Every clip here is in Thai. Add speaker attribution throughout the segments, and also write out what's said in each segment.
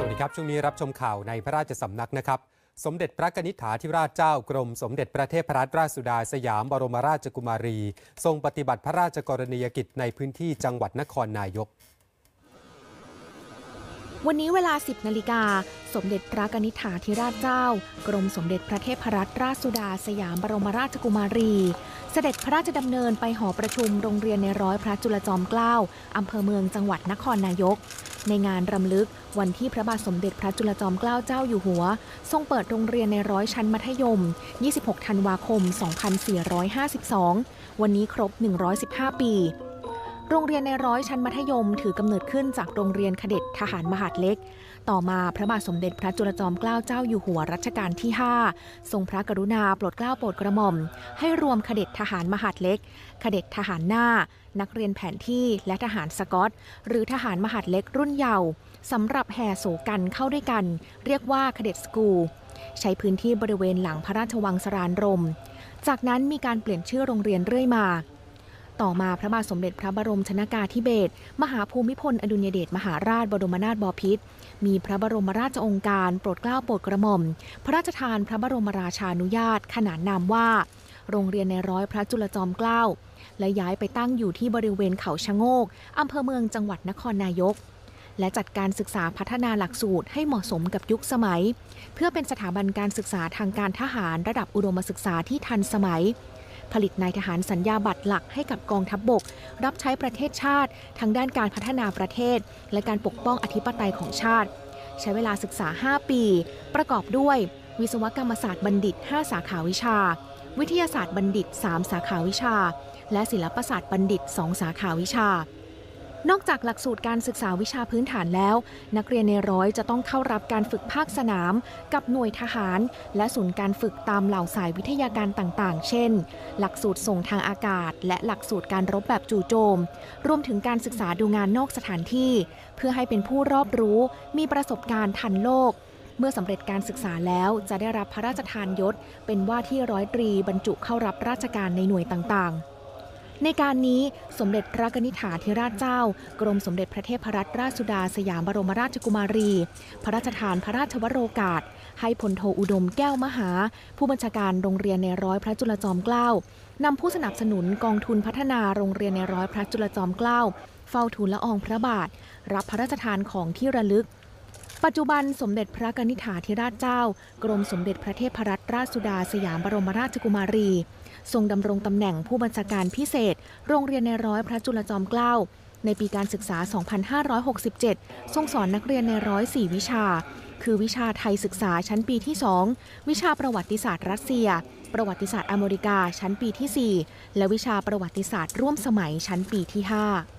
Speaker 1: สวัสดีครับ ช่วงนี้รับชมข่าวในพระราชสำนักนะครับ สมเด็จพระนิษฐาธิราชเจ้ากรม สมเด็จพระเทพรัตนราชสุดาสยามบรมราชกุมารี ทรงปฏิบัติพระราชกรณียกิจในพื้นที่จังหวัดนครนายก
Speaker 2: วันนี้เวลา 10นาฬิกา สมเด็จพระกนิษฐาธิราชเจ้า กรมสมเด็จพระเทพรัตนราชสุดาสยามบรมราชกุมารี เสด็จพระราชดำเนินไปหอประชุมโรงเรียนในร้อยพระจุลจอมเกล้าอำเภอเมืองจังหวัดนครนายก ในงานรำลึกวันที่พระบาทสมเด็จพระจุลจอมเกล้าเจ้าอยู่หัว ทรงเปิดโรงเรียนในร้อยชั้นมัธยม 26 ธันวาคม 2452 วันนี้ครบ 115 ปี โรงเรียนในร้อยชั้นมัธยม ถือกำเนิดขึ้นจากโรงเรียนขเด็ดทหารมหาดเล็ก ต่อมาพระบาทสมเด็จพระจุลจอมเกล้าเจ้าอยู่หัวรัชกาลที่ 5 ทรงพระกรุณาโปรดเกล้าโปรดกระหม่อม ให้รวมขเด็ดทหารมหาดเล็กขเด็ดทหารหน้า นักเรียนแผนที่และทหารสกอต หรือทหารมหาดเล็กรุ่นเยาว์สำหรับแห่โศกันเข้าด้วยกัน เรียกว่าขเด็ดสกูใช้พื้นที่บริเวณหลังพระราชวังสรานรม จากนั้นมีการเปลี่ยนชื่อโรงเรียนเรื่อยมา ต่อมาพระบาทสมเด็จพระบรมชนากาธิเบศรมหาภูมิพลอดุลยเดชมหาราชบรมนาถบพิตรมีพระบรมราชองค์การโปรดเกล้าโปรดกระหม่อม พระราชทานพระบรมราชานุญาตขนานนามว่า โรงเรียนในร้อยพระจุลจอมเกล้า และย้ายไปตั้งอยู่ที่บริเวณเขาชะโงกอำเภอเมืองจังหวัดนครนายก และจัดการศึกษาพัฒนาหลักสูตรให้เหมาะสมกับยุคสมัย เพื่อเป็นสถาบันการศึกษาทางการทหารระดับอุดมศึกษาที่ทันสมัย ผลิตนายทหารสัญญาบัตรหลักให้กับกองทัพบบก รับใช้ประเทศชาติทางด้านการพัฒนาประเทศ และการปกป้องอธิปไตยของชาติ ใช้เวลาศึกษา 5 ปี ประกอบด้วยวิศวกรรมศาสตร์บัณฑิต 5 สาขาวิชา วิทยาศาสตร์บัณฑิต 3 สาขาวิชา และศิลปศาสตร์บัณฑิต 2 สาขาวิชา นอกจากหลักสูตรการศึกษาวิชาพื้นฐานแล้ว นักเรียนในร้อยจะต้องเข้ารับการฝึกภาคสนาม กับหน่วยทหาร และศูนย์การฝึกตามเหล่าสายวิทยาการต่างๆ เช่น หลักสูตรส่งทางอากาศ และหลักสูตรการรบแบบจู่โจม รวมถึงการศึกษาดูงานนอกสถานที่ เพื่อให้เป็นผู้รอบรู้ มีประสบการณ์ทันโลก เมื่อสำเร็จการศึกษาแล้วจะได้รับพระราชทานยศ เป็นว่าที่ร้อยตรีบรรจุเข้ารับราชการในหน่วยต่างๆ ในการนี้สมเด็จพระกนิษฐาธิราชเจ้า กรมสมเด็จพระเทพรัตนราชสุดาสยามบรมราชกุมารี พระราชทานพระราชวโรกาส ให้พลโทอุดมแก้วมหา ผู้บัญชาการโรงเรียนในร้อยพระจุลจอมเกล้านำผู้สนับสนุนกองทุนพัฒนาโรงเรียนในร้อยพระจุลจอมเกล้าเฝ้าทูลละอองพระบาท รับพระราชทานของที่ระลึก ปัจจุบันสมเด็จพระกนิษฐาธิราชเจ้า กรมสมเด็จพระเทพรัตนราชสุดาสยามบรมราชกุมารี ทรงดำรงตำแหน่งผู้บัญชาการพิเศษ โรงเรียนในร้อยพระจุลจอมเกล้าในปีการศึกษา 2567 ทรงสอนนักเรียนในร้อยสี่วิชา คือวิชาไทยศึกษาชั้นปีที่ 2 วิชาประวัติศาสตร์รัสเซีย ประวัติศาสตร์อเมริกาชั้นปีที่ 4 และวิชาประวัติศาสตร์ร่วมสมัยชั้นปีที่ 5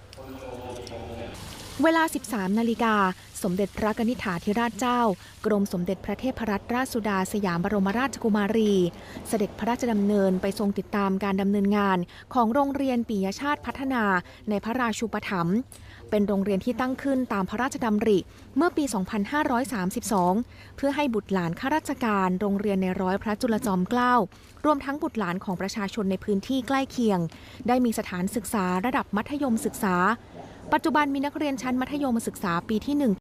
Speaker 2: เวลา 13 นาฬิกา สมเด็จพระนิษฐาธิราชเจ้า กรมสมเด็จพระเทพรัตนราชสุดาสยามบรมราชกุมารี เสด็จพระราชดำเนินไปทรงติดตามการดำเนินงานของโรงเรียนปิยชาติพัฒนาในพระราชูปถัมภ์เป็นโรงเรียนที่ตั้งขึ้นตามพระราชดำริเมื่อปี 2532 เพื่อให้บุตรหลานข้าราชการโรงเรียนในร้อยพระจุลจอมเกล้า รวมทั้งบุตรหลานของประชาชนในพื้นที่ใกล้เคียง ได้มีสถานศึกษาระดับมัธยมศึกษา ปัจจุบันมีนักเรียนชั้นมัธยมศึกษาปีที่ 1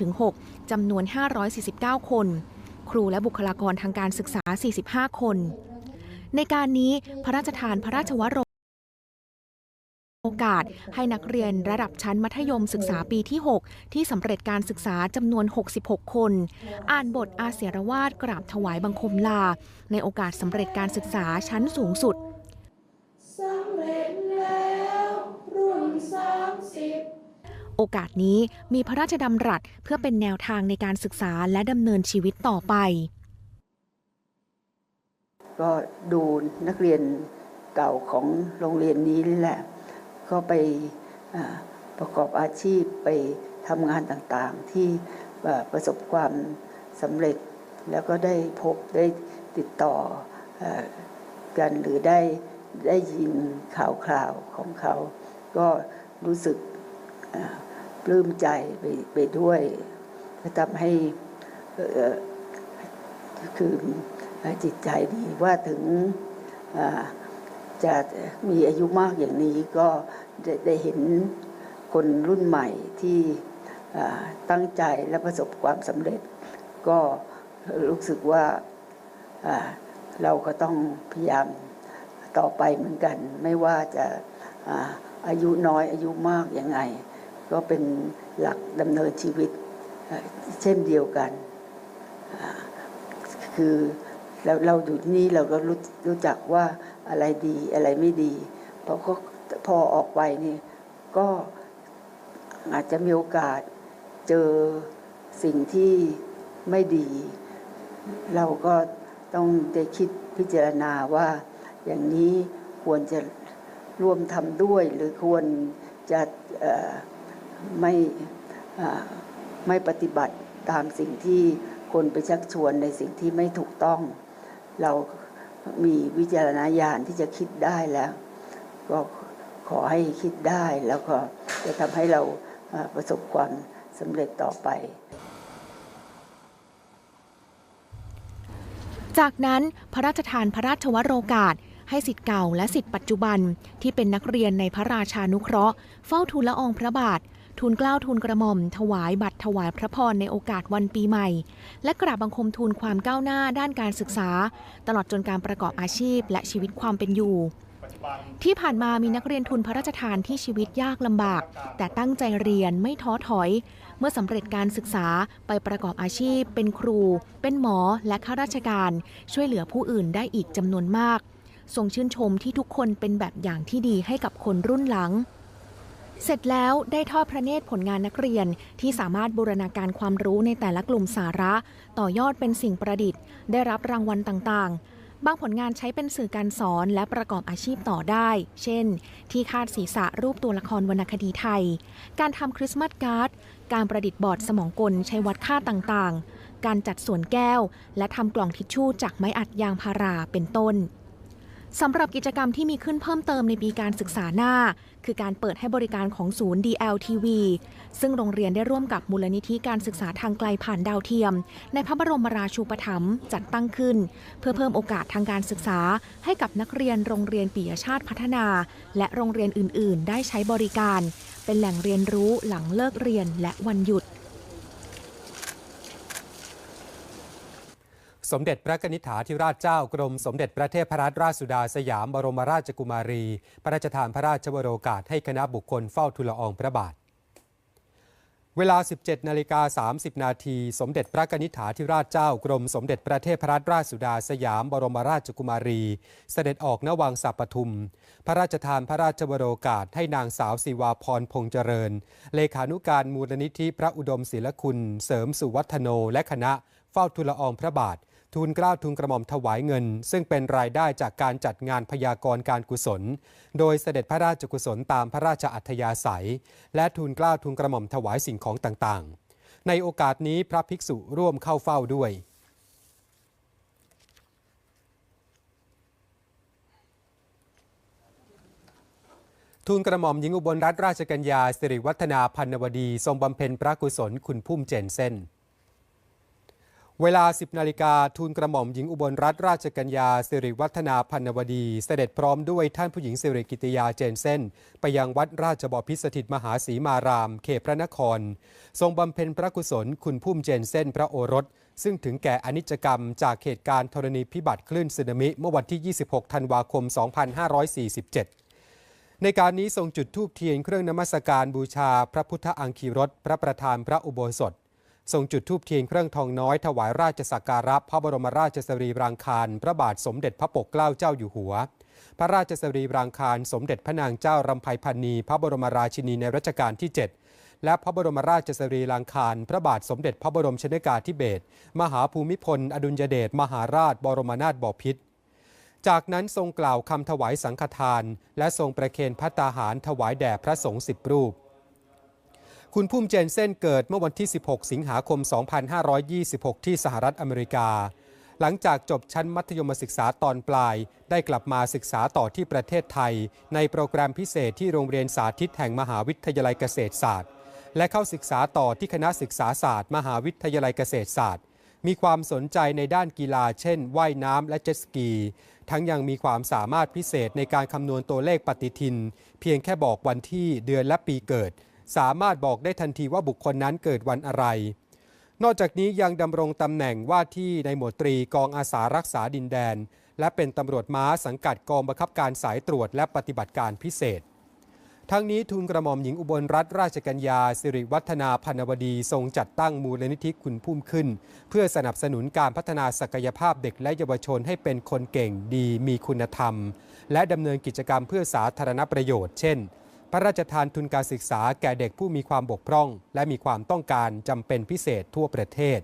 Speaker 2: ถึง 6 จำนวน 549 คน ครูและบุคลากรทางการศึกษา 45 คน ในการนี้พระราชทานพระราชวโรโอกาสให้นักเรียนระดับชั้นมัธยมศึกษาปีที่ 6 ที่สำเร็จการศึกษาจำนวน 66 คน อ่านบทอาเสียรวาดกราบถวายบังคมลา ในโอกาสสำเร็จการศึกษาชั้นสูงสุด โอกาสนี้มีพระราชดำรัสเพื่อเป็นแนวทางในการศึกษาและดำเนินชีวิตต่อไป
Speaker 3: ก็ดูนักเรียนเก่าของโรงเรียนนี้แหละก็ไปประกอบอาชีพไปทำงานต่างๆ ที่ประสบความสำเร็จแล้วก็ได้พบได้ติดต่ออกันหรือได้ได้ยินข่าวคราวของเขา ก็รู้สึก ปลื้มใจไปไปด้วยทำให้คือจิตใจดีว่าถึงจะมีอายุมากอย่างนี้ก็ได้เห็นคนรุ่นใหม่ที่ตั้งใจและประสบความสำเร็จ ก็รู้สึกว่าเราก็ต้องพยายามต่อไปเหมือนกัน ไม่ว่าจะอายุน้อยอายุมากยังไง ก็เป็นหลักดำเนินชีวิตเช่นเดียวกัน คือเราเราอยู่ที่นี่เราก็รู้รู้จักว่าอะไรดีอะไรไม่ดีเพอก็พอออกไปนี่ก็อาจจะมีโอกาสเจอสิ่งที่ไม่ดี เราก็ต้องได้คิดพิจารณาว่าอย่างนี้ควรจะร่วมทำด้วยหรือควรจะ ไม่ไม่ปฏิบัติตามสิ่งที่คนไปชักชวนในสิ่งที่ไม่ถูกต้อง เรามีวิจารณญาณที่จะคิดได้แล้ว ก็ขอให้คิดได้แล้วก็จะทำให้เราอ่าประสบความสำเร็จต่อไป
Speaker 2: จากนั้นพระราชทานพระราชวโรกาสให้สิทธิ์เก่าและสิทธิ์ปัจจุบันที่เป็นนักเรียนในพระราชานุเคราะห์ เฝ้าทูลละอองพระบาท ทูลเกล้าทูลกระหม่อม ถวายบัตรถวายพระพรในโอกาสวันปีใหม่ และกราบบังคมทูลความก้าวหน้าด้านการศึกษา ตลอดจนการประกอบอาชีพ และชีวิตความเป็นอยู่ ที่ผ่านมามีนักเรียนทุนพระราชทานที่ชีวิตยากลำบาก แต่ตั้งใจเรียนไม่ท้อถอย เมื่อสำเร็จการศึกษาไปประกอบอาชีพ เป็นครู เป็นหมอและข้าราชการ ช่วยเหลือผู้อื่นได้อีกจำนวนมากทรงชื่นชมที่ทุกคนเป็นแบบอย่างที่ดีให้กับคนรุ่นหลัง เสร็จแล้วได้ทอดพระเนตรผลงานนักเรียนที่สามารถบูรณาการความรู้ในแต่ละกลุ่มสาระ ต่อยอดเป็นสิ่งประดิษฐ์ ได้รับรางวัลต่างๆ บางผลงานใช้เป็นสื่อการสอนและประกอบอาชีพต่อได้ เช่น ที่คาดศีรษะรูปตัวละครวรรณคดีไทย การทำคริสต์มาสการ์ด การประดิษฐ์บอร์ดสมองกลใช้วัดค่าต่างๆ การจัดสวนแก้ว และทำกล่องทิชชู่จากไม้อัดยางพาราเป็นต้นสำหรับกิจกรรมที่มีขึ้นเพิ่มเติมในปีการศึกษาหน้า คือการเปิดให้บริการของศูนย์ DLTV ซึ่งโรงเรียนได้ร่วมกับมูลนิธิการศึกษาทางไกลผ่านดาวเทียม ในพระบรมราชูปถัมภ์จัดตั้งขึ้น เพื่อเพิ่มโอกาสทางการศึกษา ให้กับนักเรียนโรงเรียนปิยชาติพัฒนา และโรงเรียนอื่น ๆ ได้ใช้บริการ เป็นแหล่งเรียนรู้หลังเลิกเรียนและวันหยุด
Speaker 1: สมเด็จพระนิษฐาธิราชเจ้ากรมสมเด็จพระเทพรัตนราชสุดาสยามบรมราชกุมารี พระราชทานพระราชวโรกาสให้คณะบุคคลเฝ้าทูลละอองพระบาท เวลา 17นาฬิกา30 นาทีสมเด็จพระนิษฐาธิราชเจ้ากรมสมเด็จพระเทพรัตนราชสุดาสยามบรมราชกุมารี เสด็จออกณวังสัปทุม พระราชทานพระราชวโรกาสให้นางสาวศิวาพรพงษ์เจริญ เลขานุการมูลนิธิพระอุดมศิลคุณ เสริมสุวัฒโนและคณะเฝ้าทูลละอองพระบาท ทูลเกล้าทูลกระหม่อมถวายเงิน ซึ่งเป็นรายได้จากการจัดงานพยากรณ์การกุศล โดยเสด็จพระราชกุศลตามพระราชอัธยาศัย และทูลเกล้าทูลกระหม่อมถวายสิ่งของต่างๆ ในโอกาสนี้พระภิกษุร่วมเข้าเฝ้าด้วยทูลกระหม่อมหญิงอุบลรัตนราชกัญญาสิริวัฒนาพันนวดี ทรงบำเพ็ญพระกุศลคุณพุ่มเจนเส้น เวลา 10 นาฬิกาทูลกระหม่อมหญิงอุบลรัตนราชกัญญาสิริวัฒนาพันนวดี เสด็จพร้อมด้วยท่านผู้หญิงสิริกิติยาเจนเส้นไปยังวัดราชบพิสถิตมหาศรีมาราม เขตพระนคร ทรงบำเพ็ญพระกุศลคุณพุ่มเจนเส้นพระโอรส ซึ่งถึงแก่อนิจกรรมจากเหตุการณ์ธรณีพิบัติคลื่นสึนามิเมื่อวันที่ 26 ธันวาคม 2547ในการนี้ทรงจุดธูปเทียนเครื่องนมัสการบูชา พระพุทธอังคีรสพระประธานพระอุโบสถ ทรงจุดธูปเทียนเครื่องทองน้อยถวายราชสักการะพระบรมราชสรีรางคารพระบาทสมเด็จพระปกเกล้าเจ้าอยู่หัว พระราชสรีรางคารสมเด็จพระนางเจ้ารำไพพันนีพระบรมราชินีในรัชกาลที่ 7 และพระบรมราชสรีรางคารพระบาทสมเด็จพระบรมชนกาธิเบศรมหาภูมิพล อดุลยเดชมหาราชบรมนาถบพิตรจากนั้นทรงกล่าวคำถวายสังฆทาน และทรงประเคนพัตตาหารถวายแด่พระสงฆ์สิบรูป คุณพุ่มเจนเส้นเกิดเมื่อวันที่ 16 สิงหาคม 2526 ที่สหรัฐอเมริกา หลังจากจบชั้นมัธยมศึกษาตอนปลาย ได้กลับมาศึกษาต่อที่ประเทศไทย ในโปรแกรมพิเศษที่โรงเรียนสาธิตแห่งมหาวิทยาลัยเกษตรศาสตร์ และเข้าศึกษาต่อที่คณะศึกษาศาสตร์ มหาวิทยาลัยเกษตรศาสตร์ มีความสนใจในด้านกีฬา เช่น ว่ายน้ำและเจ็ตสกี ทั้งยังมีความสามารถพิเศษในการคำนวณตัวเลขปฏิทิน เพียงแค่บอกวันที่เดือนและปีเกิด สามารถบอกได้ทันทีว่าบุคคลนั้นเกิดวันอะไร นอกจากนี้ยังดำรงตำแหน่งว่าที่ในหมวดตรีกองอาสารักษาดินแดน และเป็นตำรวจม้าสังกัดกองบังคับการสายตรวจและปฏิบัติการพิเศษ ทั้งนี้ทุนกระหม่อมหญิงอุบลรัฐราชกัญญาสิริวัฒนาพันวดีทรงจัดตั้งมูลนิธิคุณพุ่มขึ้น เพื่อสนับสนุนการพัฒนาศักยภาพเด็กและเยาวชนให้เป็นคนเก่งดีมีคุณธรรม และดำเนินกิจกรรมเพื่อสาธารณประโยชน์ เช่น พระราชทานทุนการศึกษาแก่เด็กผู้มีความบกพร่อง และมีความต้องการจำเป็นพิเศษทั่วประเทศ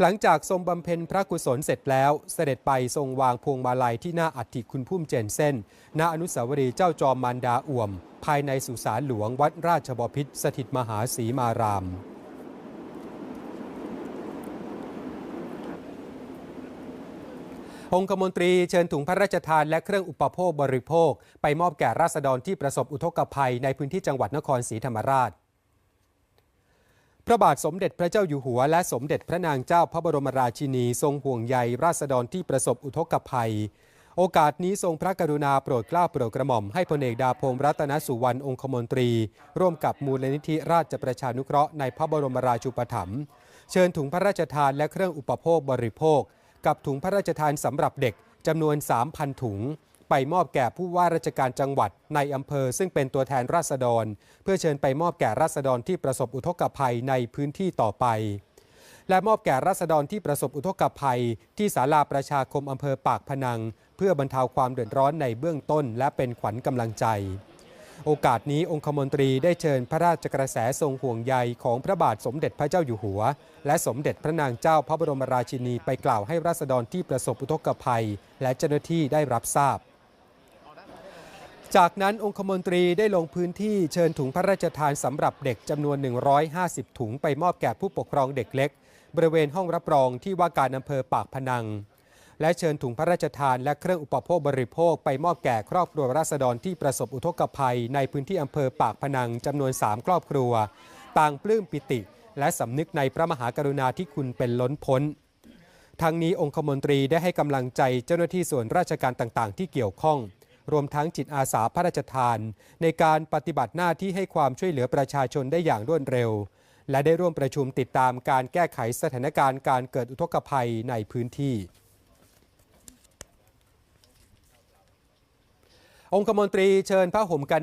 Speaker 1: หลังจากทรงบำเพ็ญพระกุศลเสร็จแล้ว เสด็จไปทรงวางพวงมาลัยที่หน้าอัฐิคุณพุ่มเจนเส้น ณอนุสาวรีย์เจ้าจอมมารดาอ่วม ภายในสุสานหลวงวัดราชบพิตรสถิตมหาศรีมาราม องคมนตรีเชิญถุงพระราชทานและเครื่องอุปโภคบริโภค ไปมอบแก่ราษฎรที่ประสบอุทกภัยในพื้นที่จังหวัดนครศรีธรรมราช พระบาทสมเด็จพระเจ้าอยู่หัว และสมเด็จพระนางเจ้าพระบรมราชินี ทรงห่วงใยราษฎรที่ประสบอุทกภัย โอกาสนี้ทรงพระกรุณาโปรดเกล้าโปรดกระหม่อมให้พลเอกดาพงศ์รัตนสุวรรณองคมนตรี ร่วมกับมูลนิธิราชประชานุเคราะห์ในพระบรมราชูปถัมภ์เชิญถุงพระราชทานและเครื่องอุปโภคบริโภค กับถุงพระราชทานสำหรับเด็กจำนวน 3,000 ถุง ไปมอบแก่ผู้ว่าราชการจังหวัดในอำเภอ ซึ่งเป็นตัวแทนราษฎร เพื่อเชิญไปมอบแก่ราษฎรที่ประสบอุทกภัยในพื้นที่ต่อไป และมอบแก่ราษฎรที่ประสบอุทกภัย ที่ศาลาประชาคมอำเภอปากพนัง เพื่อบรรเทาความเดือดร้อนในเบื้องต้น และเป็นขวัญกำลังใจ โอกาสนี้องคมนตรีได้เชิญพระราชกระแสทรงห่วงใยของพระบาทสมเด็จพระเจ้าอยู่หัว และสมเด็จพระนางเจ้าพระบรมราชินีไปกล่าวให้ราษฎรที่ประสบอุทกภัย และเจ้าหน้าที่ได้รับทราบจากนั้นองคมนตรีได้ลงพื้นที่เชิญถุงพระราชทานสำหรับเด็กจำนวน 150 ถุงไปมอบแก่ผู้ปกครองเด็กเล็ก บริเวณห้องรับรองที่ว่าการอำเภอปากพนัง และเชิญถุงพระราชทานและเครื่องอุปโภคบริโภคไปมอบแก่ครอบครัวราษฎรที่ประสบอุทกภัย ในพื้นที่อำเภอปากพนังจำนวน 3 ครอบครัว ต่างปลื้มปิติ และสำนึกในพระมหากรุณาธิคุณเป็นล้นพ้นทั้งนี้องคมนตรีได้ให้กำลังใจเจ้าหน้าที่ส่วนราชการต่างๆ ที่เกี่ยวข้อง รวมทั้งจิตอาสาพระราชทาน ในการปฏิบัติหน้าที่ให้ความช่วยเหลือประชาชนได้อย่างรวดเร็ว และได้ร่วมประชุมติดตามการแก้ไขสถานการณ์การเกิดอุทกภัยในพื้นที่ องคมนตรีเชิญผ้าห่มกัน